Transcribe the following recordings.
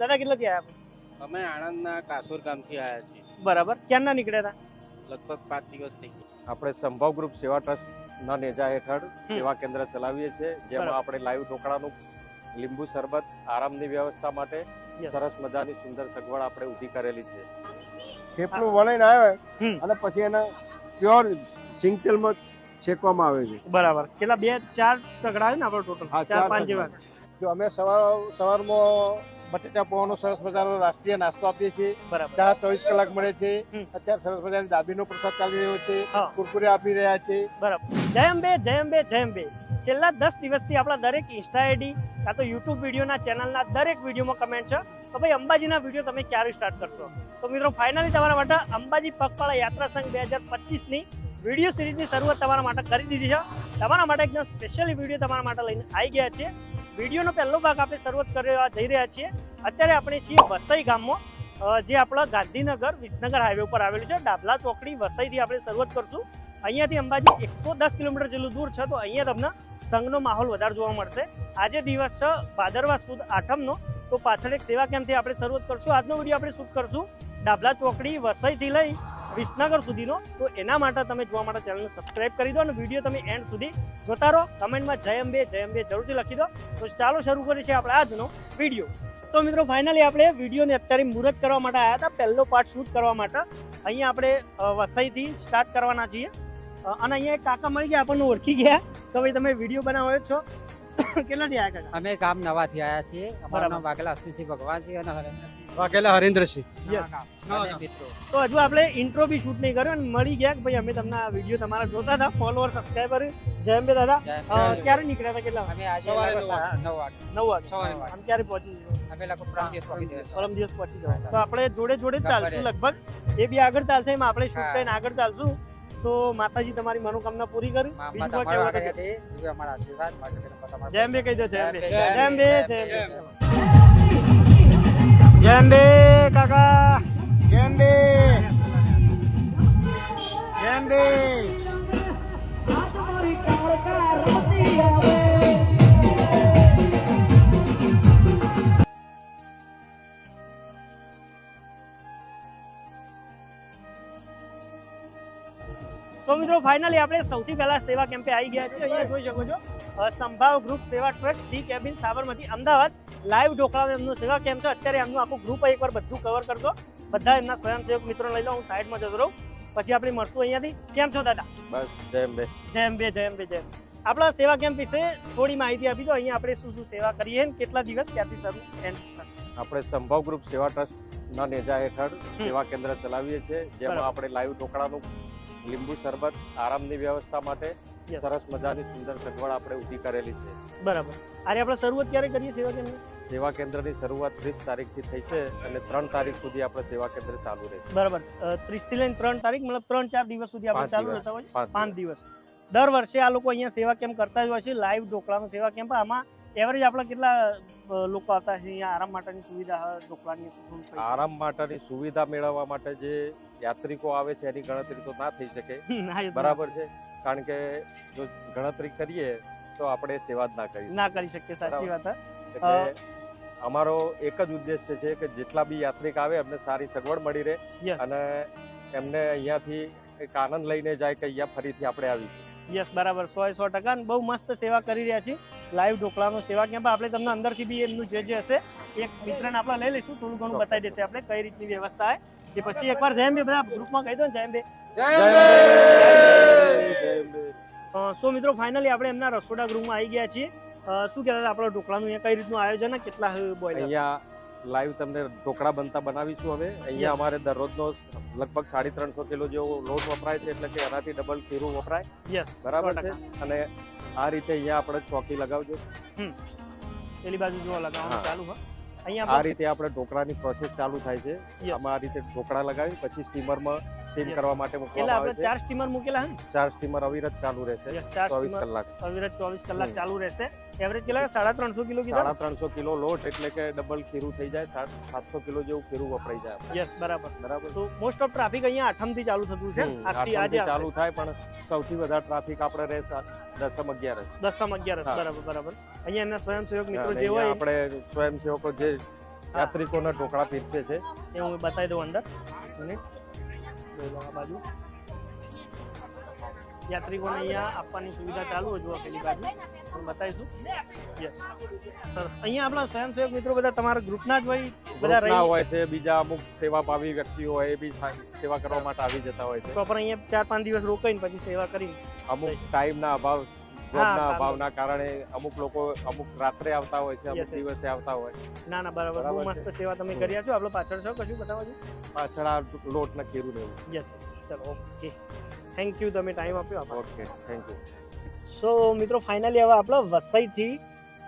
દાદા કેટલા થી આવ્યા અમે આણંદના કાસુર ગામથી આવ્યા છીએ. બરાબર. ક્યારના નીકળ્યા હતા? લગભગ પાંચ દિવસ થઈ આપણે સંભવ ગ્રુપ સેવા ટ્રસ્ટ ના નેજા હેઠળ સેવા કેન્દ્ર ચલાવીએ છીએ જેમાં આપણે લાઈવ ઢોકળાનું લીંબુ શરબત આરામની વ્યવસ્થા માટે. સરસ મજાની સુંદર સગવડ આપણે ઊભી કરેલી છે. થેપલું વણીને આવે અને પછી એને પ્યોર સિંગ તેલમાં છેકવામાં આવે છે. બરાબર. કેટલા? બે ચાર સગડા છે ને આપણો ટોટલ ચાર પાંચ જેવા. જો અમે સવાર સવારમાં બટેટા પૌવાનો સરસ મજાનો રાષ્ટ્રીય નાસ્તો આપીએ છીએ. બરાબર. ચા ચોવીસ કલાક મળે છે. અત્યારે સરસ મજાની દાબીનો પ્રસાદ ચાલી રહ્યો છે. કુરકુરે આપી રહ્યા છે. બરાબર. જય અંબે જય અંબે જય અંબે. છેલ્લા દસ દિવસથી આપણા દરેક ઇન્સ્ટા આઈડી કાં તો યુટ્યુબ વિડીયોના ચેનલના દરેક વિડીયોમાં કમેન્ટ છે. તો ભાઈ અંબાજીના વીડિયો તમે ક્યારે સ્ટાર્ટ કરશો? તો મિત્રો ફાઇનલી તમારા માટે અંબાજી પગપાળા યાત્રા સંઘ બે હજાર પચીસની વીડિયો સિરીઝની શરૂઆત તમારા માટે કરી દીધી છે. તમારા માટે એકદમ સ્પેશિયલી વીડિયો તમારા માટે લઈને આવી ગયા છીએ. વિડીયોનો પહેલો ભાગ આપણે શરૂઆત કરવા જઈ રહ્યા છીએ. અત્યારે આપણે છીએ વસઈ ગામમાં. જે આપણા ગાંધીનગર વિસનગર હાઈવે ઉપર આવેલું છે. ડાભલા ચોકડી વસઈથી આપણે શરૂઆત કરશું. અહીંયાથી અંબાજી એકસો કિલોમીટર જેટલું દૂર છે, તો અહીંયા તમને સંઘનો માહોલ વધારે જોવા મળશે. આજે દિવસ છે, ભાદરવા સુદ આઠમનો. તો પાછળ એક સેવા કેમ્પથી આપણે શરૂઆત કરશું. આજનો વીડિયો આપણે શૂટ કરશું ડાબલા ચોકડી વસઈથી લઈ વિસનગર સુધીનો. તો એના માટે તમે જોવા માટે ચેનલને સબસ્ક્રાઇબ કરી દો અને વીડિયો તમે એન્ડ સુધી જોતા રહો. કમેન્ટમાં જય અંબે જય અંબે જરૂરથી લખી દો. તો ચાલો શરૂ કરીએ છીએ આપણે આજનો વીડિયો. તો મિત્રો ફાઇનલી આપણે વિડીયોને અત્યારે મુહૂર્ત કરવા માટે આવ્યા હતા. પહેલો પાર્ટ શૂટ કરવા માટે. અહીંયા આપણે વસઈથી સ્ટાર્ટ કરવાના છીએ. અને અહીંયા એક કાકા મળી ગયા આપણને ઓળખી ગયા. તો ભાઈ તમે વીડિયો બનાવો છો. કેટલાથી આવ્યા કાકા? અમે ગામ નવાથી આવ્યા છીએ. અમારું નામ વાઘેલા અશ્વિનસિંહ ભગવાન છે અને હરેન્દ્રસિંહ. વાઘેલા હરેન્દ્રસિંહ. મિત્રો. તો હજુ આપણે ઇન્ટ્રો બી શૂટ નહીં કર્યો અને મળી ગયા કે ભાઈ અમે તમને આ વીડિયો તમારા જોતા હતા ફોલોવર સબસ્ક્રાઈબર જય અંબે દાદા. ક્યારે નીકળ્યા હતા કેટલા અમે આજે નવ વાગે. નવ વાગે. સવારે નવ ક્યારે પહોંચી? અમે લગભગ પરમ દિવસ પહોંચી જશે. પરમ દિવસ પહોંચી જવાય તો આપણે જોડે જોડે જ ચાલશું લગભગ. એ બી આગળ ચાલશે એમાં આપણે શૂટ કરીને આગળ ચાલશું. તો માતાજી તમારી મનોકામના પૂરી કરી. જેમ બે માતા દો જેમ બે જેમ બે કાકા. જેમ બે તમારા જય મિત્રો ફાઇનલી આપણે સૌથી પહેલા સેવા કેમ્પે આવી ગયા છે અહીંયા જોઈ શકો છો સંભાવ ગ્રુપ સેવા trust D cabin Sabarmati Ahmedabad. Live ઢોકળાનો એમનો સેવા કેમ્પ છે. અત્યારે એમનું આખું ગ્રુપ એકવાર બધું કવર કરતો બધા એમના સ્વયંસેવક મિત્રો લઈ લો હું સાઈડમાં જતો રહું. પછી આપણે મળશું અહીંયાથી. કેમ છો દાદા? બસ જય અંબે. જય અંબે જય અંબે જય આપણા સેવા કેમ્પ વિશે થોડી માહિતી આપી દો. અહીંયા આપણે શું શું સેવા કરીએ કેટલા દિવસ ક્યાંથી શરૂ આપણે સંભવ ગ્રુપ સેવા ટ્રસ્ટ ના નેજા હેઠળ સેવા કેન્દ્ર ચલાવીએ છીએ. જેમાં આપણે લાઈવ ઢોકળાનું લીંબુ શરબત આરામની વ્યવસ્થા માટે સરસ મજાની સુંદર સગવડ આપણે ઊભી કરેલી છે. બરાબર. અરે આપણે શરૂઆત ક્યારે કરીએ સેવા કેન્દ્ર સેવા કેન્દ્રની શરૂઆત ત્રીસ તારીખથી થઈ છે અને ત્રણ તારીખ સુધી આપણે સેવા કેન્દ્ર ચાલુ રહેશે. બરાબર. ત્રીસથી લઈને ત્રણ તારીખ મતલબ ત્રણ ચાર દિવસ સુધી આપણે ચાલુ. રહેતા હોય પાંચ પાંચ દિવસ. દર વર્ષે આ લોકો અહીંયા સેવા કેમ્પ કરતા જ હોય છે લાઈવ ઢોકળાનો સેવા કેમ્પ. આમાં એવરેજ આપણા કેટલા લોકો આવતા છે અહીંયા આરામ માટેની સુવિધા ઢોકળાની આરામ માટેની સુવિધા મેળવવા માટે જે યાત્રિકો આવે છે એની ગણતરી તો ના થઈ શકે. બરાબર છે? કારણ કે જો ગણતરી કરીએ તો આપણે સેવા જ ના કરી ના કરી શકીએ સાચી વાત અમારો એક જ ઉદ્દેશ્ય છે કે જેટલા બી યાત્રિક આવે એમને સારી સગવડ મળી રહે અને એમને અહીંયાથી એક આનંદ લઈને જાય કે અહીંયા ફરીથી આપણે આવીશું. યસ બરાબર સો સો ટકા અને બહુ મસ્ત સેવા કરી રહ્યા છીએ. લાઈવ ઢોકળાનો સેવા કેમ્પ આપણે તમને અંદરથી બી એમનું જે જે હશે એક મિત્રને આપણે લઈ લઈશું. થોડું ઘણું બતાવી દેશે આપણે કઈ રીતની વ્યવસ્થા છે. એ પછી એકવાર જયમ બે બધા ગ્રુપમાં કહી દો ને જયમ સો મિત્રો ફાઇનલી આપણે એમના રસોડા ગૃહમાં આવી ગયા છીએ. શું કહેતા હતા આપણા ઢોકળાનું અહીંયા કઈ રીતનું આયોજન કેટલા બોઇલર અહીંયા લાઈવ તમને ઢોકળા બનતા બનાવીશું હવે. અહીંયા અમારે દરરોજનો લગભગ સાડી ત્રણસો કિલો જેવો લોટ વપરાય છે એટલે કે એનાથી ડબલ ખીરું વપરાય. યસ બરાબર છે? અને આ રીતે અહીંયા આપણે ચોકી લગાવજો. પેલી બાજુ જો લગાવવાનું ચાલુ હા. અહીંયા આ રીતે આપણે ઢોકળાની પ્રોસેસ ચાલુ થાય છે. આમાં આ રીતે ઢોકળા લગાવી પછી સ્ટીમરમાં સ્ટીમ. કરવા માટે મૂકવામાં આવે છે. ચાર સ્ટીમર મૂકેલા ચાર સ્ટીમર અવિરત ચાલુ રહેશે. ચોવીસ કલાક. અવિરત ચોવીસ કલાક ચાલુ રહેશે. એવરેજ કેટલા સાડા ત્રણસો કિલો કીધા? સાડા ત્રણસો કિલો લોટ એટલે કે ડબલ ખીરું થઈ જાય સાતસો કિલો જેવું ખીરું વપરાઈ જાય યસ બરાબર. બરાબર. તો મોસ્ટ ઓફ ટ્રાફિક અહીંયા આઠમથી ચાલુ થતું છે. આખી આજે ચાલુ થાય પણ સૌથી વધારે ટ્રાફિક આપણે રહે દસમ અગિયાર દસમ અગિયાર બરાબર બરાબર. અહીંયા એમના સ્વયંસેવક મિત્રો જે હોય આપણે સ્વયંસેવકો જે યાત્રિકોના ઢોકળા પીરસે છે. એ હું બતાવી દઉં અંદર. મિનિટ. આ બાજુ. યાત્રિકોને અહીંયા આપવાની સુવિધા ચાલુ હોય જુઓ પેલી બાજુ. પણ બતાવીશું. યસ સર અહીંયા આપણા સ્વયંસેવક મિત્રો બધા તમારા ગ્રુપના જ હોય બધા રહી હોય છે બીજા અમુક સેવા પાવી વ્યક્તિઓ હોય એ બી સેવા કરવા માટે આવી જતા હોય છે. આપણે અહીંયા ચાર પાંચ દિવસ રોકાઈને પછી સેવા કરી અમુક ટાઈમના અભાવ જોબના અભાવના કારણે અમુક લોકો અમુક રાત્રે આવતા હોય છે અમુક. દિવસે આવતા હોય. ના ના બરાબર. મસ્ત સેવા તમે. કર્યા છો. આપણે પાછળ છો કશું બતાવો છો? પાછળ આ લોટ ને કેરું રહેવું યસ ચલો ઓકે. થેન્ક યુ તમે ટાઈમ આપ્યો ઓકે થેન્ક યુ સો મિત્રો ફાઇનલી હવે આપણે વસઈથી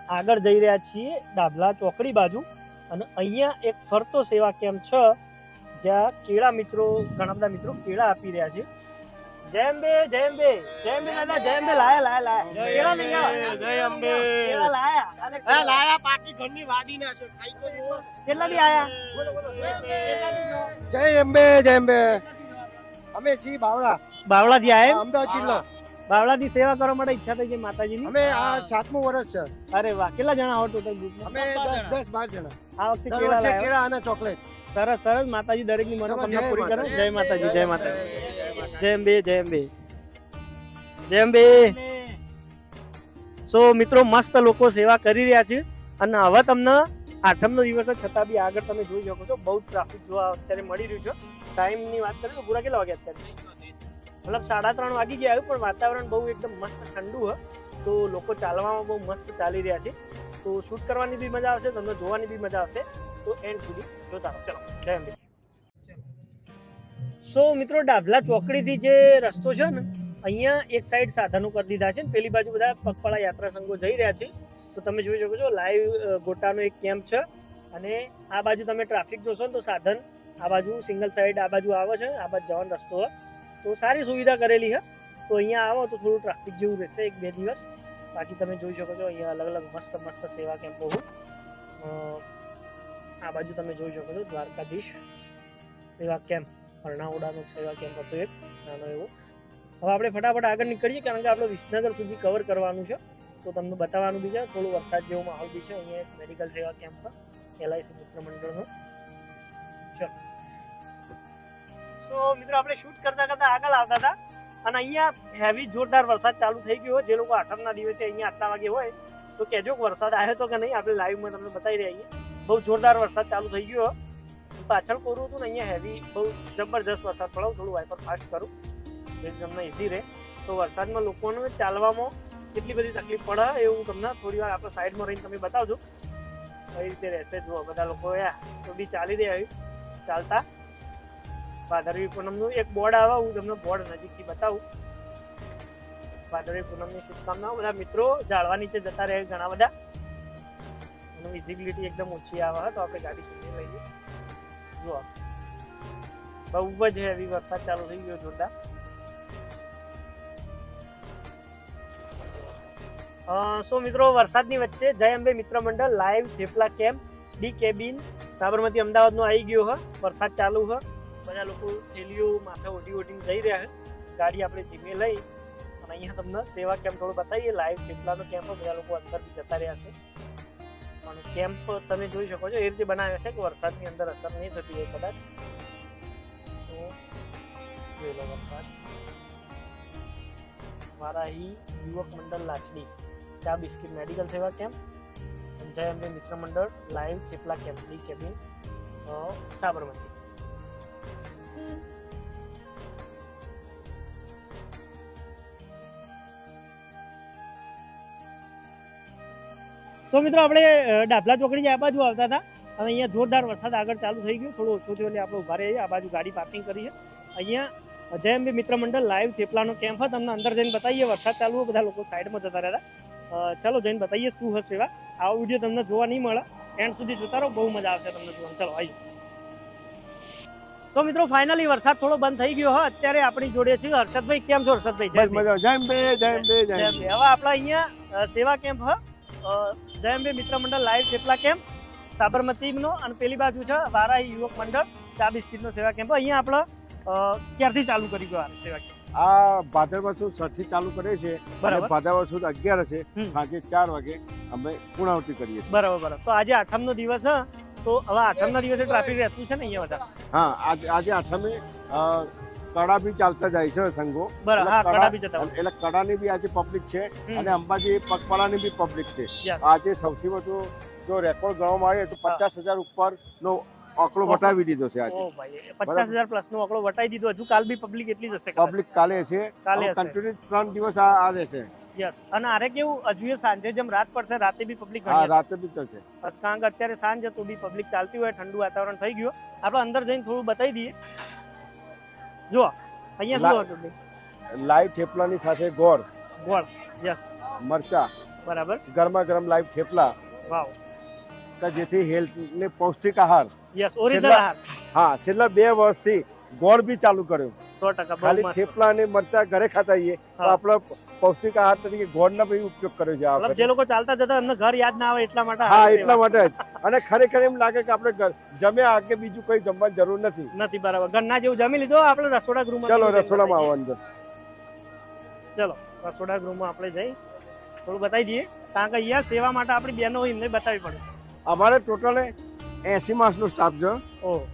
આગળ જઈ રહ્યા છીએ ડાભલા ચોકડી બાજુ. અને અહીંયા એક ફરતો સેવા કેમ્પ છે જ્યાં કેળા મિત્રો ઘણા બધા મિત્રો કેળા આપી રહ્યા છે. જય અંબે જય અંબે જય અંબે દાદા જય અંબે લાયા લાયા લાયા. કેળા લઈ આવો. કેળા લાયા. અને કેળા- કેટલા દી આયા? જય અંબે જય અંબે. અમે સી બાવળા. બાવળાથી આયા એમ? અમદાવાદ જિલ્લો. બાવળાથી સેવા કરવા માટે ઈચ્છા થઈ ગઈ માતાજીની? અમે આ સાતમું વર્ષ છે. અરે વાહ કેટલા જણા હો ટોટલ ગ્રુપમાં અમે દસ દસ બાર જણા. આ વખતે દર કેળા વર્ષે કેળા અને ચોકલેટ. સરસ સરસ માતાજી દરેકની મનોકામના જય પૂરી કરે. જય માતાજી જય માતાજી. જય અંબે જય અંબે. જય અંબે. સો મિત્રો મસ્ત લોકો સેવા કરી રહ્યા છે. અને હવે તમને આઠમનો દિવસ છતાં બી આગળ તમે જોઈ શકો છો, બહુ ટ્રાફિક જોવા અત્યારે મળી રહ્યું છે. ટાઈમની વાત કરીએ તો પૂરા કેટલા વાગે અત્યારે? મતલબ સાડા ત્રણ વાગી ગયા આવ્યું પણ વાતાવરણ બહુ એકદમ મસ્ત ઠંડુ હોય તો લોકો ચાલવામાં બહુ મસ્ત ચાલી રહ્યા છે. તો શૂટ કરવાની બી મજા આવશે, તમને જોવાની બી મજા આવશે. તો એન્ડ સુધી જોતા રહો. ચલો, જય અંબે સો મિત્રો, ડાભલા ચોકડીથી જે રસ્તો છે ને, અહીંયા એક સાઈડ સાધનો કરી દીધા છે પેલી બાજુ બધા પગપાળા યાત્રા સંઘો જઈ રહ્યા છે. તો તમે જોઈ શકો છો લાઈવ ગોટાનો એક કેમ્પ છે. અને આ બાજુ તમે ટ્રાફિક જોશો ને તો સાધન આ બાજુ સિંગલ સાઈડ આ બાજુ આવે છે, આ બાજુ જવાનો રસ્તો તો સારી સુવિધા કરેલી છે. તો અહીંયા આવો તો થોડું ટ્રાફિક જેવું રહેશે એક બે દિવસ. બાકી તમે જોઈ શકો છો, અહીંયા અલગ અલગ મસ્ત મસ્ત સેવા કેમ્પો આ બાજુ તમે જોઈ શકો છો, દ્વારકાધીશ સેવા કેમ્પ અરણાવડાનો સેવા કેમ્પ હતો એક. નાનો એવો. હવે આપણે ફટાફટ આગળ નીકળીએ, કારણ કે આપણે વિસનગર સુધી કવર કરવાનું છે. તો તમને બતાવવાનું બી છે, થોડું વરસાદ જેવો માહોલ બી છે, અહીંયા એક મેડિકલ સેવા કેમ્પ એલઆઈસી મિત્ર મંડળનો. ચલો. તો મિત્રો, આપણે શૂટ કરતા કરતા આગળ આવતા હતા અને અહીંયા હેવી જોરદાર વરસાદ ચાલુ થઈ ગયો જે લોકો આઠમના દિવસે અહીંયા આટલા વાગે હોય, તો કહેજો કે વરસાદ આવ્યો તો કે નહીં, આપણે લાઈવમાં તમને બતાવી રહ્યા છીએ. બહુ જોરદાર વરસાદ ચાલુ થઈ ગયો પાછળ કોરું હતું ને, અહીંયા હેવી બહુ જબરજસ્ત વરસાદ પડ્યો થોડું વાઇપર ફાસ્ટ કરું, જેથી તમને ઇઝી રહે. તો વરસાદમાં લોકોને ચાલવામાં કેટલી બધી તકલીફ પડે એવું તમને થોડી વાર આપણે સાઈડમાં રહીને તમે બતાવજો. કઈ રીતે રહેશે? જુઓ, બધા લોકો તો બી ચાલી રહ્યા ચાલતા. ભાદરવી પૂનમનું એક બોર્ડ આવે, હું તમને બોર્ડ નજીકથી બતાવું. ભાદરવી પૂનમની શુભકામનાઓ. બધા મિત્રો, ઝાડવા નીચે જતા રહે ઘણા બધા. એનું વિઝિબિલિટી એકદમ ઓછી આવે તો આપણે ગાડી સુધી લઈએ. જુઓ. બહુ જ હેવી વરસાદ ચાલુ થઈ ગયો જોરદાર. સો મિત્રો, વરસાદની વચ્ચે જય અંબે મિત્ર મંડળ live thepla camp, D cabin, Sabarmati અમદાવાદનો આવી ગયો હ, વરસાદ ચાલુ હ. બધા લોકો થેલીઓ, માથે ઓઢી ઓઢીને જઈ રહ્યા છે ગાડી આપણે ધીમે લઈ અને અહીંયા તમને સેવા કેમ્પ થોડું બતાવીએ. લાઈવ થેપલાનો કેમ્પ બધા લોકો અંદરથી જતા રહ્યા છે. અને કેમ્પ તમે જોઈ શકો છો, એ રીતે બનાવ્યો છે કે વરસાદની અંદર અસર નહીં થતી હોય કદાચ. જોઈ લો વરસાદ. વારાહી યુવક મંડળ લાચડી ચા બિસ્કિટ મેડિકલ સેવા કેમ્પ જય અંબે મિત્ર મંડળ લાઈવ થેપલા કેમ્પની કેબિન સાબરમતી. સો મિત્રો આપણે ડાભલા ચોકડી આ બાજુ આવતા હતા અને અહીંયા જોરદાર વરસાદ આગળ ચાલુ થઈ ગયો. થોડો ઓછો થયો એટલે આપણે ઊભા રહીએ. આ બાજુ ગાડી પાર્કિંગ કરી છે. અહીંયા જય અંબે મિત્ર મંડળ લાઈવ થેપલાનો કેમ્પ હતો. તમને અંદર જઈને બતાવીએ. વરસાદ ચાલુ બધા લોકો સાઈડમાં જતા રહ્યા અ, ચાલો જઈને બતાવીએ શું હશે એવા. આવો વીડિયો તમને જોવા નહીં મળે. એન્ડ સુધી જોતા રહો બહુ મજા આવશે તમને જોવાનું. ચાલો આવી તો મિત્રો ફાઇનલી વરસાદ થોડો બંધ થઈ ગયો હોય અત્યારે આપણી જોડે છે હર્ષદભાઈ. કેમ છો હર્ષદભાઈ? જય મજા જય બે જય બે જય જય હવે આપણા અહીંયા સેવા કેમ્પ હ. અ, જય અંબે મિત્ર મંડળ લાઈવ કેટલા કેમ્પ. સાબરમતીનો અને પેલી બાજુ છે વારાહી યુવક મંડળ ચા બિસ્કીટનો સેવા કેમ્પ. અહીંયા આપણે ક્યારથી ચાલુ કરી ગયો આ સેવા કેમ્પ? આ ભાદરવા સુદ છઠ્ઠી ચાલુ કરે છે અને ભાદરવા સુદ અગિયાર છે સાંજે ચાર વાગે અમે પૂર્ણાવતી કરીએ છીએ. બરાબર બરાબર. તો આજે આઠમનો દિવસ તો હવે આઠમના દિવસે ટ્રાફિક રહેતું છે ને અહીંયા બધા? હા આજે આજે આઠમે કડા બી ચાલતા જાય છે સંઘો. બરાબર એટલે કડા કડાની બી આજે પબ્લિક છે અને અંબાજી પગપાળાની બી પબ્લિક છે. આજે સૌથી વધુ જો રેકોર્ડ ગણવામાં આવે તો પચાસ હજાર ઉપર નો આંકડો વટાવી દીધો છે આજે. પચાસ હજાર પ્લસ નો આંકડો વટાવી દીધો. હજુ કાલ બી પબ્લિક એટલી જ હશે પબ્લિક કાલે છે. કાલે કન્ટિન્યુ ત્રણ દિવસ આ રહેશે. યસ અને આરે કેવું? હજુ સાંજે જેમ રાત પડશે રાતે બી પબ્લિક હા. રાતે બી થશે. કારણ કે અત્યારે સાંજ હતું બી પબ્લિક ચાલતી હોય ઠંડુ વાતાવરણ થઈ ગયું. આપણે અંદર જઈને થોડું બતાવી દઈએ. જો અહીંયા શું હતું લાઈવ થેપલાની સાથે ગોળ. ગોળ. યસ મરચા. બરાબર. ગરમા ગરમ લાઈવ થેપલા. વાવ. કે જેથી હેલ્થ ને પૌષ્ટિક આહાર. યસ ઓરિજિનલ આહાર હા છેલ્લા બે વર્ષથી ગોળ બી ચાલુ કર્યું. સો ટકા ખાલી થેપલા અને મરચા ઘરે ખાતા તો આપણે પૌષ્ટિક આહાર તરીકે ગોળનો બી ઉપયોગ કર્યો છે આપણે જે લોકો ચાલતા જતા એમને ઘર યાદ ના આવે એટલા માટે હા એટલા માટે જ. અને ખરેખર એમ લાગે કે આપણે જમ્યા કે બીજું કોઈ જમવાની જરૂર નથી. નથી બરાબર. ઘરના જેવું જમી લીધો આપણે રસોડા ગૃહમાં ચલો રસોડામાં આવવાનું આવો અંદર ચલો રસોડા ગૃહમાં આપણે જઈ. થોડું બતાવી દઈએ. કારણ કે અહીંયા સેવા માટે આપણી બહેનો એમને બતાવવી પડે. અમારે ટોટલ એસી માસનો સ્ટાફ છે.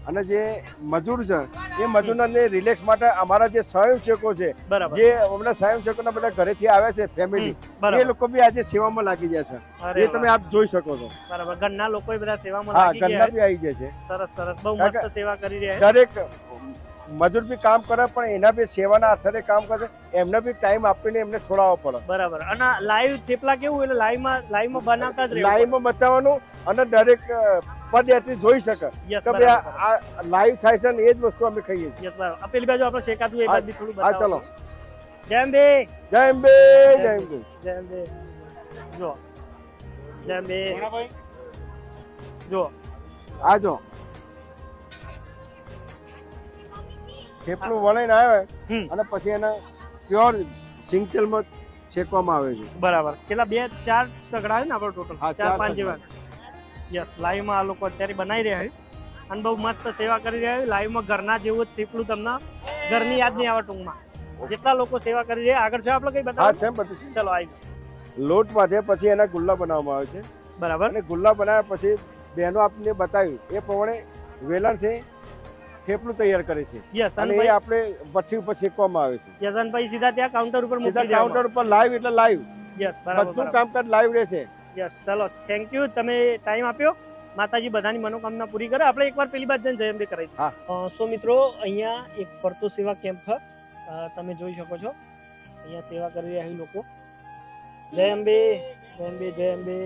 અને જે મજૂર છે એ મજૂરને રિલેક્સ માટે અમારા જે સ્વયંસેવકો છે જે હમણાં સ્વયંસેવકોના બધા ઘરેથી આવે છે ફેમિલી એ લોકો બી આજે સેવામાં લાગી જાય છે. એ તમે આપ જોઈ શકો છો. બરાબર. ઘરના લોકો બધા સેવામાં હા ઘરના બી આવી જાય છે. સરસ સરસ. બહુ મસ્ત સેવા કરી રહ્યા છે દરેક મજૂર બી કામ કરે પણ એના બી સેવાના આધારે કામ કરે એમને બી ટાઈમ આપીને એમને છોડાવવો પડે. બરાબર. અને લાઈવ થેપલા કેવું એટલે લાઈવમાં લાઈવમાં બનાવતા જ લાઈવમાં બતાવવાનું અને દરેક પદયાત્રી જોઈ શકે. કે ભાઈ આ- લાઈવ થાય છે ને એ જ વસ્તુ અમે ખાઈએ છીએ. આ પેલી બાજુ આપણે શેકાતું એ બાજુ થોડું હા ચલો. જેમ બે જય અંબે જય અંબે. જેમ બે જો. જેમ બે જો. આ જો. થેપલું વળીને આવે અને પછી એને પ્યોર સિંગતેલમાં શેકવામાં આવે છે. બરાબર. કેટલા બે ચાર સગડા છે ને આપણો ટોટલ ચાર ચાર પાંચ જેવા. યસ લાઈવમાં આ લોકો અત્યારે બનાવી રહ્યા છે. અને બહુ મસ્ત સેવા કરી રહ્યા છે. લાઈવમાં ઘરના જેવું જ થેપલું તમને ઘરની યાદ નહીં આવે ટૂંકમાં. જેટલા લોકો સેવા કરી રહ્યા આગળ છે આપણે કઈ બતાવો? છે બધું. ચલો આવી લોટ બાંધે પછી એના ગુલ્લા બનાવવામાં આવે છે. બરાબર. અને ગુલ્લા બનાવ્યા પછી બહેનો આપને બતાવ્યું. એ પ્રમાણે વેલણથી થેપલું તૈયાર કરે છે. યસ અને એ આપણે ભઠ્ઠી ઉપર શેકવામાં આવે છે. યશનભાઈ સીધા ત્યાં કાઉન્ટર ઉપર સીધા કાઉન્ટર ઉપર લાઈવ એટલે લાઈવ યસ બરાબર બધું કામકાજ લાઈવ રહેશે. યસ ચલો થેન્ક યુ તમે ટાઈમ આપ્યો. માતાજી બધાની મનોકામના પૂરી કરે. આપણે એકવાર પેલી બાદ જઈને જયંતિ કરાવી સો મિત્રો અહીંયા એક ફરતો સેવા કેમ્પ તમે જોઈ શકો છો. અહીંયા સેવા કરી રહ્યા છે લોકો. જય અંબે જય અંબે જય અંબે.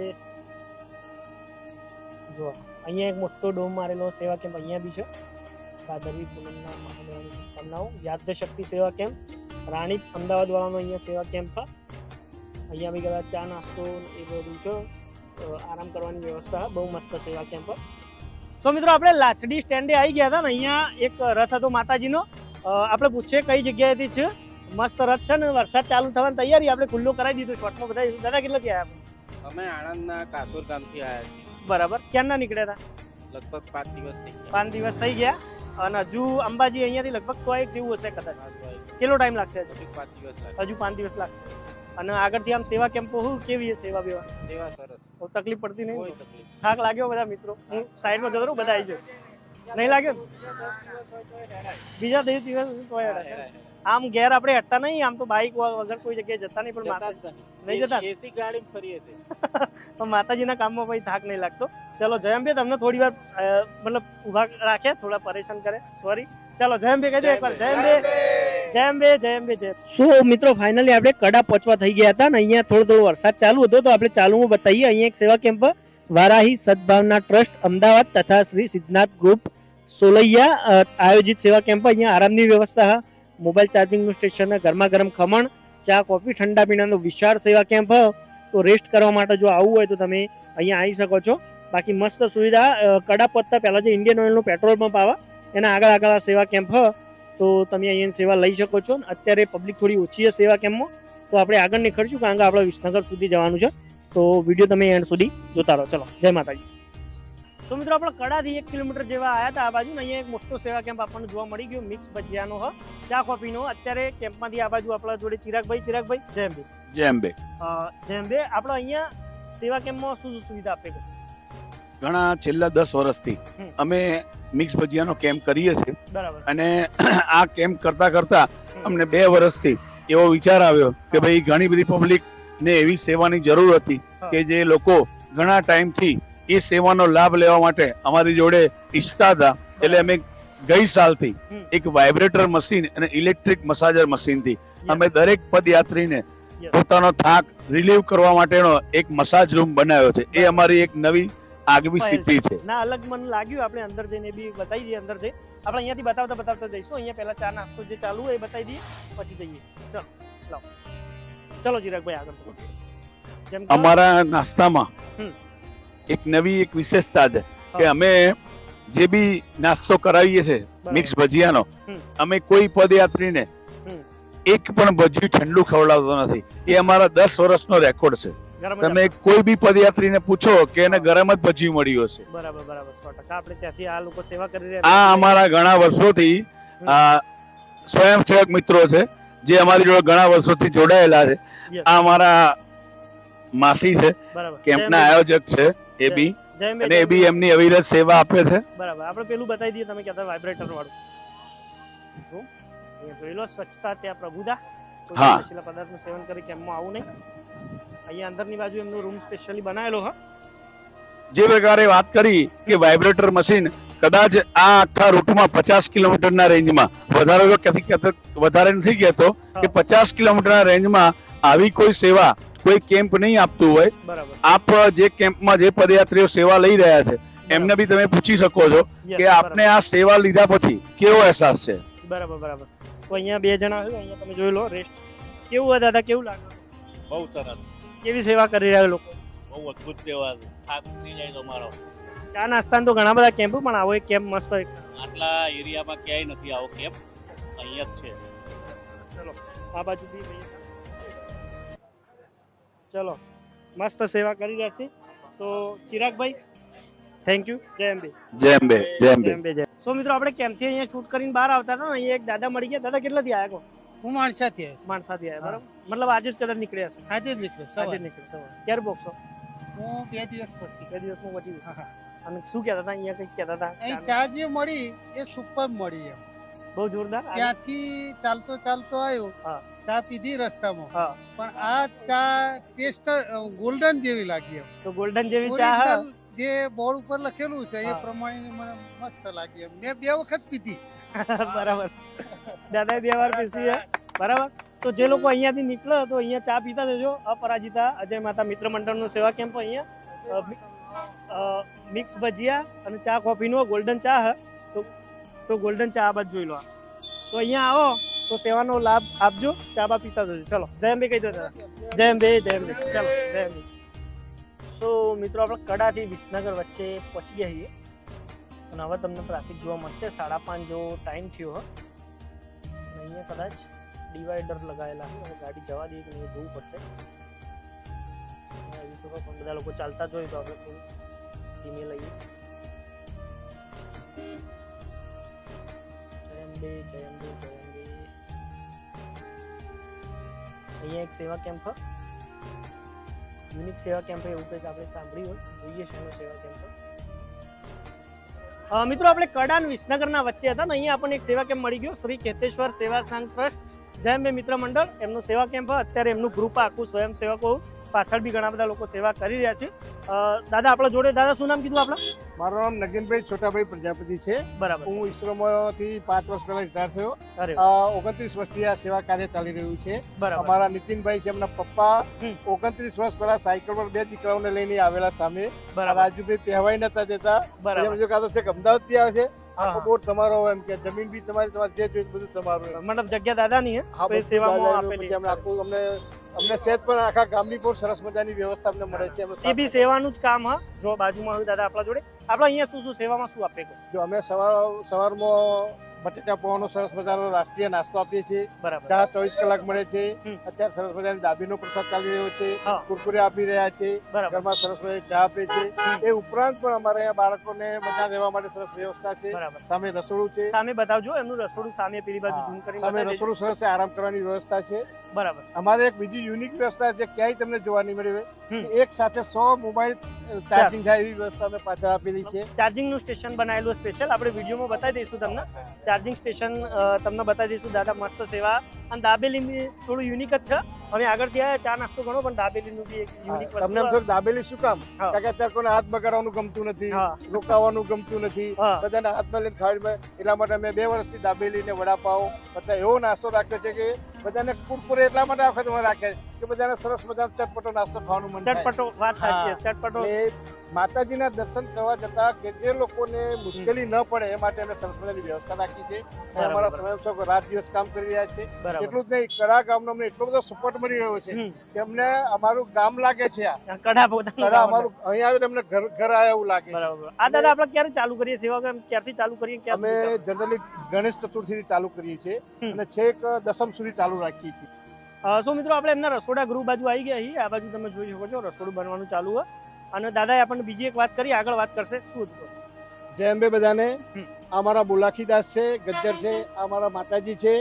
જો અહીંયા એક મોટો ડોમ મારેલો સેવા કેમ્પ અહીંયા બી છે. ભાદરવી પૂનમના મહામેળાની શુભકામનાઓ. યાદ શક્તિ સેવા કેમ્પ રાણી અમદાવાદ વાળાનો અહીંયા સેવા કેમ્પ અહીંયા બી કદાચ ચા નાસ્તો એ બધું છે. આરામ કરવાની વ્યવસ્થા બહુ મસ્ત સેવા કેમ્પ તો મિત્રો આપણે લાચડી સ્ટેન્ડે આવી ગયા હતા ને અહીંયા એક રથ હતો માતાજીનો. આપણે પૂછીએ કઈ જગ્યાએથી છે. મસ્ત રથ છે ને વરસાદ ચાલુ થવાની તૈયારી આપણે ખુલ્લો કરાવી દીધું શોર્ટમાં બધા દાદા કેટલા ગયા આપણે? અમે આણંદના કાસુર ગામથી આવ્યા છીએ. બરાબર. ક્યારના નીકળ્યા હતા? લગભગ પાંચ દિવસ થઈ ગયા. પાંચ દિવસ થઈ ગયા. અને હજુ અંબાજી અહીંયાથી લગભગ સો એક જેવું હશે કદાચ. કેટલો ટાઈમ લાગશે પાંચ દિવસ હજુ પાંચ દિવસ લાગશે. અને આગળથી આમ સેવા કેમ્પો હું કેવી છે સેવા બેવા? સેવા સરસ. તકલીફ પડતી નહીં. કોઈ તકલીફ થાક લાગ્યો બધા મિત્રો. હું સાઈડમાં જતો બધા આવી જાય નહીં લાગ્યો? બીજા દિવસ દિવસ. આમ ઘેર આપણે હટતા નહીં આમ તો બાઇક વગર કોઈ જગ્યાએ જતા નહીં પણ માતા નહીં. જતા? એસી ગાડી ફરીએ છે પણ માતાજીના કામમાં ભાઈ થાક નહીં લાગતો. ચલો જયંબે તમને થોડી વાર મતલબ ઊભા રાખ્યા થોડા પરેશાન કરે. સોરી ચાલો જયંબે કહી દો એકવાર. જયંબે. જયંબે જયંબે જય સો મિત્રો ફાઇનલી આપણે કડા પહોંચવા થઈ ગયા હતા ને, અહીંયા થોડો થોડો વરસાદ ચાલુ હતો, તો આપણે ચાલુમાં બતાવીએ. અહીંયા એક સેવા કેમ્પ વારાહી સદભાવના ટ્રસ્ટ અમદાવાદ તથા શ્રી સિદ્ધનાથ ગ્રુપ સોલૈયા આયોજિત સેવા કેમ્પ. અહીંયા આરામની વ્યવસ્થા, મોબાઈલ ચાર્જિંગનું સ્ટેશન ગરમા ગરમ ખમણ, ચા, કોફી, ઠંડા પીણાનો વિશાળ સેવા કેમ્પ. તો રેસ્ટ કરવા માટે જો આવવું હોય તો તમે અહીંયા આવી શકો છો. બાકી મસ્ત સુવિધા કડા પત્તા પહેલાં જે ઇન્ડિયન ઓઇલનું પેટ્રોલ પંપ આવે, એના આગળ આગળ સેવા કેમ્પ તો તમે અહીંયા સેવા લઈ શકો છો. અને અત્યારે પબ્લિક થોડી ઓછી છે સેવા કેમ્પમાં તો આપણે આગળ નીકળશું કારણ કે આપણે વિસનગર સુધી જવાનું છે. તો વીડિયો તમે એન્ડ સુધી જોતા રહો. ચલો જય માતાજી. તો મિત્રો આપણે કડાથી એક કિલોમીટર જેવા આવ્યા હતા આ બાજુ અહીંયા એક મોટો સેવા કેમ્પ આપણને જોવા મળી ગયો મિક્સ ભજીયાનો હ. ચા કોફીનો. અત્યારે કેમ્પમાંથી આ બાજુ આપણા જોડે ચિરાગભાઈ. ચિરાગભાઈ જેમ બે જેમ બે જેમ બે આપણે અહીંયા સેવા કેમ્પમાં શું શું સુવિધા આપે છે? ઘણા છેલ્લા દસ વર્ષથી અમે મિક્સ ભજીયાનો કેમ્પ કરીએ છીએ. અને આ કેમ્પ કરતા કરતા અમને બે વર્ષથી એવો વિચાર આવ્યો કે ભાઈ ઘણી બધી પબ્લિક ને એવી સેવાની જરૂર હતી કે જે લોકો ઘણા ટાઈમથી એ સેવાનો લાભ લેવા માટે અમારી જોડે ઈચ્છતા હતા. એટલે અમે ગઈ સાલથી એક વાઇબ્રેટર મશીન અને ઇલેક્ટ્રિક મસાજર મશીનથી અમે દરેક પદયાત્રીને પોતાનો થાક રિલીવ કરવા માટેનો એક મસાજ રૂમ બનાવ્યો છે. એ અમારી એક નવી આગવી સ્થિતિ છે. ના અલગ મને લાગ્યું આપણે અંદર જઈને બી બતાવી દઈએ અંદર જઈ. આપણે અહીંયાથી બતાવતા બતાવતા જઈશું. અહીંયા પહેલા ચા નાસ્તો જે ચાલુ હોય એ બતાવી દઈએ પછી જઈએ. ચલો લાવ ચલો ચિરાગભાઈ આગળ. અમારા નાસ્તામાં એક નવી એક વિશેષતા છે કે અમે જે બી નાસ્તો કરાવીએ છીએ મિક્સ ભજીયાનો અમે કોઈ પદયાત્રીને. એક પણ ભજીયું ઠંડુ ખવડાવતો નથી. એ અમારા દસ વર્ષનો રેકોર્ડ છે. તમે કોઈ બી પદયાત્રીને પૂછો કે એને ગરમ જ ભજી મળ્યું હશે. બરાબર બરાબર સો ટકા. આપણે ત્યાંથી આ લોકો સેવા કરી રહ્યા આ અમારા ઘણા વર્ષોથી આ સ્વયંસેવક મિત્રો છે જે અમારી જોડે ઘણા વર્ષોથી જોડાયેલા છે. આ અમારા માસી છે કેમ્પના આયોજક છે એ બી. અને એ બી એમની અવિરત સેવા આપે છે. બરાબર. આપણે પેલું બતાવી દઈએ તમે કહેતા વાઇબ્રેટર વાળું. જોઈ લો સ્વચ્છતા ત્યાં પ્રભુદા. હા. નશીલા પદાર્થનું સેવન કરી કેમ્પમાં આવું નહીં. અહીંયા અંદરની બાજુ એમનો રૂમ સ્પેશિયલી બનાવેલો હા. જે પ્રકારે વાત કરી કે વાઇબ્રેટર મશીન કદાચ આ આખા રૂટમાં પચાસ કિલોમીટરના રેન્જમાં વધારે તો ક્યાંથી વધારે નથી કહેતો કે પચાસ કિલોમીટરના રેન્જમાં આવી કોઈ સેવા કોઈ કેમ્પ નહીં આપતું હોય. આપ જે કેમ્પમાં જે પદયાત્રીઓ સેવા લઈ રહ્યા છે એમને બી તમે પૂછી શકો છો કે આપને આ સેવા લીધા પછી કેવો અહેસાસ છે? બરાબર બરાબર. તો અહીંયા બે જણા છે અહીંયા તમે જોઈ લો રેસ્ટ કેવું હોય દાદા કેવું લાગે? બહુ સરસ. કેવી સેવા કરી રહ્યા લોકો? બહુ અદભુત સેવા છે. થાક ઉતરી જાય તમારો ચા નાસ્તાના તો ઘણા બધા કેમ્પ પણ આવો એક કેમ્પ મસ્ત એક આટલા એરિયામાં ક્યાંય નથી આવો કેમ્પ અહીંયા જ છે. ચલો આ બાજુ બી ભાઈ. ચલો મસ્ત સેવા કરી રહ્યા છે. તો ચિરાગભાઈ થેન્ક યુ જય અંબે. જય અંબે જય અંબે. જય અંબે જય સો મિત્રો આપણે કેમથી અહીંયા શૂટ કરીને બહાર આવતા હતા અહીંયા એક દાદા મળી ગયા. દાદા કેટલાથી આવ્યા હું માણસાથી આવીશ માણસાથી આવ્યા બરાબર? મતલબ આજે જ કદાચ નીકળ્યા છો. આજે જ નીકળ્યો આજે જ નીકળ્યા ક્યારે બોકશો હું બે દિવસ પછી. બે દિવસમાં વધી હા. અને શું કહેતા હતા? અહીંયા કંઈક કહેતા હતા? અહીં ચા જે મળી એ સુપર મળી એમ. બહુ જોરદાર? ત્યાંથી ચાલતો ચાલતો આવ્યો. હા. ચા પીધી રસ્તામાં. હા. પણ આ ચા ટેસ્ટ ગોલ્ડન જેવી લાગી એમ. તો ગોલ્ડન જેવી ચા જે બોર્ડ ઉપર લખેલું છે એ પ્રમાણે મને મસ્ત લાગી મેં બે વખત પીધી. બરાબર. દાદા બે વાર પીસી બરાબર. તો જે લોકો અહીંયાથી નીકળે તો અહીંયા ચા પીતા જજો અપરાજિતા અજય માતા મિત્ર મંડળનો સેવા કેમ્પ અહીંયા. મિક્સ ભજીયા અને ચા કોફીનો ગોલ્ડન ચા તો તો ગોલ્ડન ચા બાદ જોઈ લો તો અહીંયા આવો તો સેવાનો લાભ આપજો. ચા બા પીતા જજો ચલો. જય અંબે કહી દો જય અંબે જય અંબે. ચલો જય અંબે. સો મિત્રો, આપણે કડાથી વિસનગર વચ્ચે પહોંચી ગયા છીએ. અને હવે તમને ટ્રાફિક જોવા મળશે. સાડા પાંચ જેવો ટાઈમ થયો, હ. અને અહીંયા કદાચ ડિવાઈડર લગાવેલા છે હવે ગાડી જવા દઈએ કે નહીં જોવું પડશે. તો પણ બધા લોકો ચાલતા જ હોય, તો આપણે થોડું ધીમે લઈએ. જય અંબે જય અંબે જય અંબે અહીંયા એક સેવા કેમ્પ યુનિક સેવા કેમ્પ એવું કંઈક આપણે સાંભળ્યું હોય. જોઈએ છે સેવા કેમ્પ મિત્રો, આપણે કડાન વિસનગરના વચ્ચે હતા ને, અહીંયા આપણને એક સેવા કેમ્પ મળી ગયો, શ્રી કેતેશ્વર સેવા સંઘ ટ્રસ્ટ. જેમ અંબે મિત્ર મંડળ, એમનું સેવા કેમ્પ અત્યારે એમનું ગ્રુપ આખું સ્વયંસેવકો પાછળ બી ઘણા બધા લોકો સેવા કરી રહ્યા છે. દાદા, આપણા જોડે, દાદા, શું નામ કીધું આપણા? મારું નામ નગીનભાઈ છોટાભાઈ પ્રજાપતિ છે. બરાબર. હું ઈસરોમાંથી પાંચ વર્ષ પહેલા રિટાયર થયો. ઓગણત્રીસ વર્ષથી આ સેવા કાર્ય ચાલી રહ્યું છે. અમારા નીતિનભાઈ છે એમના પપ્પા ઓગણત્રીસ વર્ષ પહેલા સાયકલ પર બે દીકરાઓને લઈને આવેલા સામે. રાજુભાઈ પહેવાઈ નતા દેતા. બરાબર. બીજો કાં તો છે કે અમદાવાદથી આવે છે. આખો તમારો એમ કે જમીન બી તમારી તમારે જે જોઈએ બધું તમારું મતલબ જગ્યા દાદાની હે? સેવામાં આપેલી? અમને આખું અમને અમને સેજ પણ આખા ગામની પણ સરસ મજાની વ્યવસ્થા અમને મળે છે. એ બી સેવાનું જ કામ હા? જો બાજુમાં હોય દાદા આપણા જોડે. આપણે અહીંયા શું શું સેવામાં શું આપે જો અમે સવાર સવારમાં બટેટા પૌવાનો સરસ મજાનો રાષ્ટ્રીય નાસ્તો આપીએ છીએ. ચા ચોવીસ કલાક મળે છે. અત્યારે સરસ મજાની દાબીનો પ્રસાદ ચાલી રહ્યો છે. કુરકુરે આપી રહ્યા છે. ઘરમાં સરસ મજાની ચા આપે છે. એ ઉપરાંત પણ અમારે અહીંયા બાળકોને મજા લેવા માટે સરસ વ્યવસ્થા છે. સામે રસોડું છે. સામે બતાવજો એમનું રસોડું સામે પેલી બાજુ ઝૂમ કરી સામે રસોડું સરસ છે આરામ કરવાની વ્યવસ્થા છે. બરાબર. અમારે એક બીજી યુનિક વ્યવસ્થા છે ક્યાંય તમને જોવા નહીં મળી. એક સાથે સો મોબાઈલ ચાર્જિંગ થાય એવી વ્યવસ્થા અમે પાછળ આપેલી છે. ચાર્જિંગનું સ્ટેશન બનાવેલું સ્પેશિયલ આપણે વિડીયોમાં બતાવી દઈશું તમને. ચાર્જિંગ સ્ટેશન તમને બતાવી દઈશું. દાદા મસ્ત સેવા. અને દાબેલી થોડું યુનિક જ છે. અમે આગળ ત્યાં ચા નાસ્તો ઘણો પણ દાબેલીનું બી એક યુનિક તમને એમ દાબેલી શું કામ. કારણ કે અત્યારે કોઈને હાથ બગાડવાનું ગમતું નથી રોકાવાનું ગમતું નથી. બધાને હાથમાં લઈને ખાવી એટલા માટે અમે બે વર્ષથી દાબેલી ને વડાપાવ બધા એવો નાસ્તો રાખ્યો છે કે બધાને કુરકુરે એટલા માટે આ વખત રાખ્યા છે. કે બધાને સરસ મજાનો ચટપટો નાસ્તો ખાવાનું મન ચટપટો વાત સાચી છે ચટપટો. એટલે માતાજીના દર્શન કરવા જતા કે જે લોકોને મુશ્કેલી ન પડે એ માટે અમે સરસ મજાની વ્યવસ્થા રાખી છે. અને અમારા. સ્વયંસેવકો રાત દિવસ કામ કરી રહ્યા છે. એટલું જ નહીં કડા ગામનો અમને એટલો બધો સપોર્ટ મળી રહ્યો છે કે અમને અમારું ગામ લાગે છે આ. કડા કડા અમારું અહીં આવીને અમને ઘર ઘર આવ્યા એવું લાગે છે. આ દાદા આપણે ક્યારે ચાલુ કરીએ? સેવા ક્યારથી ચાલુ કરીએ અમે જનરલી ગણેશ ચતુર્થી ચાલુ કરીએ છીએ અને છેક દસમ સુધી ચાલુ રાખીએ છીએ. સો મિત્રો આપણે એમના રસોડા ગૃહ બાજુ આવી ગયા છીએ. આ બાજુ તમે જોઈ શકો છો રસોડું બનવાનું ચાલુ હોય. અને દાદાએ આપણને બીજી એક વાત કરી આગળ વાત કરશે. શું? જય અંબે બધાને. અમારા બોલાખીદાસ છે ગજ્જર છે અમારા માતાજી છે.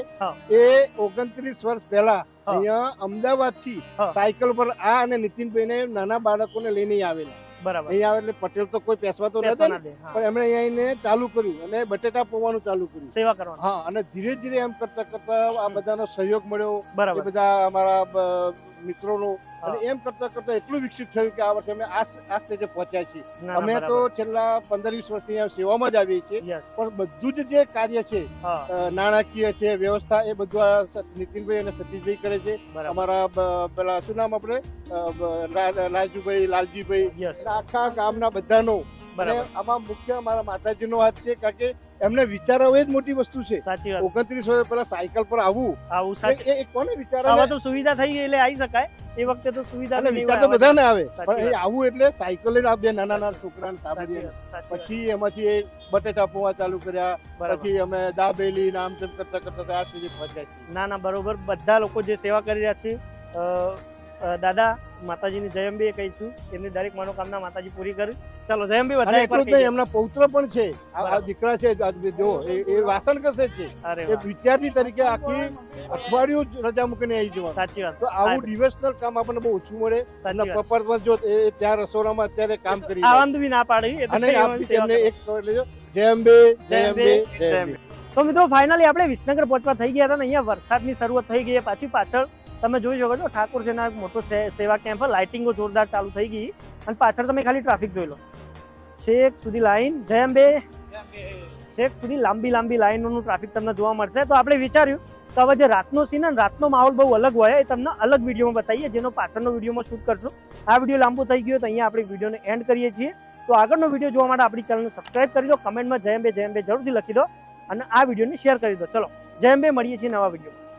એ ઓગણત્રીસ વર્ષ પહેલા. અહીંયા અમદાવાદથી સાયકલ પર આ અને નીતિનભાઈને નાના બાળકોને લઈને આવેલા. બરાબર. અહીંયા આવે એટલે પટેલ તો કોઈ પેસવા તો નતા. પણ એમણે અહીંયા આવીને ચાલુ કર્યું અને બટેટા પોવાનું ચાલુ કર્યું. સેવા કરવાનું. હા અને ધીરે ધીરે એમ કરતા કરતા આ બધાનો સહયોગ મળ્યો. બરાબર. બધા અમારા મિત્રોનો. અને એમ કરતા કરતા એટલું વિકસિત થયું કે આ વર્ષે અમે આ સ્ટેજે પહોંચ્યા છીએ. અમે તો છેલ્લા પંદર વીસ વર્ષથી સેવામાં જ આવીએ છીએ. પણ બધું જ જે કાર્ય છે નાણાકીય છે વ્યવસ્થા એ બધું આ નીતિનભાઈ અને સતીશભાઈ કરે છે. અમારા પેલા શું નામ આપણે? લાલજુભાઈ. લાલજીભાઈ આખા ગામના બધાનો. અને આમાં મુખ્ય અમારા માતાજીનો હાથ છે કારણ કે એમને વિચારવું આવે જ મોટી વસ્તુ છે. સાચી વાત. ઓગણત્રીસ વર્ષ પહેલા સાયકલ પર આવવું. આવું સાચી. એ કોને વિચાર હવે તો સુવિધા થઈ ગઈ એટલે આવી શકાય. એ વખતે તો સુવિધા અને વિચાર તો બધાને આવે. પણ એ આવું એટલે સાયકલ લઈને બે નાના નાના છોકરાને વાત. પછી એમાંથી એ બટેટા પોવા ચાલુ કર્યા. પછી અમે દાબેલી નામ તેમ કરતા કરતા આ સુધી પહોંચ્યા. ના ના બરોબર. બધા લોકો જે સેવા કરી રહ્યા છે દાદા માતાજીની જયંબી કહીશું એમની દરેક મનોકામના માતાજી પૂરી કરી. ચાલો જયંબી અને બધા એટલું જ નહીં એમના પૌત્ર પણ છે. આ- દીકરા છે જો એ વાસણ કસે છે? એ વિદ્યાર્થી તરીકે આખી અઠવાડિયું રજા મૂકીને આવી જવા સાચી વાત. તો આવું ડિવેશનલ કામ આપણને બહુ ઓછું મળે. અને વાત. પપ્પા પણ જો એ ત્યાં રસોડામાં અત્યારે કામ કરી આવાંદ બી ના પાડી અને એમને એક સ્ટોરી લેજો. જય અંબે જય અંબે જય અંબે. તો મિત્રો ફાઇનલી આપણે વિસનગર પહોંચવા થઈ ગયા હતા ને અહીંયા વરસાદની શરૂઆત થઈ ગઈ પાછી પાછળ તમે જોઈ શકો છો, ઠાકોર છે એક મોટો સેવા કેમ્પ, લાઇટિંગો જોરદાર ચાલુ થઈ ગઈ. અને પાછળ તમે ખાલી ટ્રાફિક જોઈ લો. છેક સુધી લાઈન, જય અંબે. છેક સુધી લાંબી લાંબી લાઈનોનું ટ્રાફિક તમને જોવા મળશે. તો આપણે વિચાર્યું તો હવે જે રાતનો સીન અને રાતનો માહોલ બહુ અલગ હોય, એ તમને અલગ વિડીયોમાં બતાવીએ, જેનો પાછળનો વિડીયોમાં શૂટ કરશું. આ વીડિયો લાંબો થઈ ગયો તો અહીંયા આપણે વિડીયોને એન્ડ કરીએ છીએ. તો આગળનો વીડિયો જોવા માટે આપણી ચેનલને સબસ્ક્રાઈબ કરી દો કમેન્ટમાં જય અંબે જય અંબે જરૂરથી લખી દો અને આ વિડીયોને શેર કરી દો. ચલો, જય અંબે, મળીએ છીએ નવા વીડિયો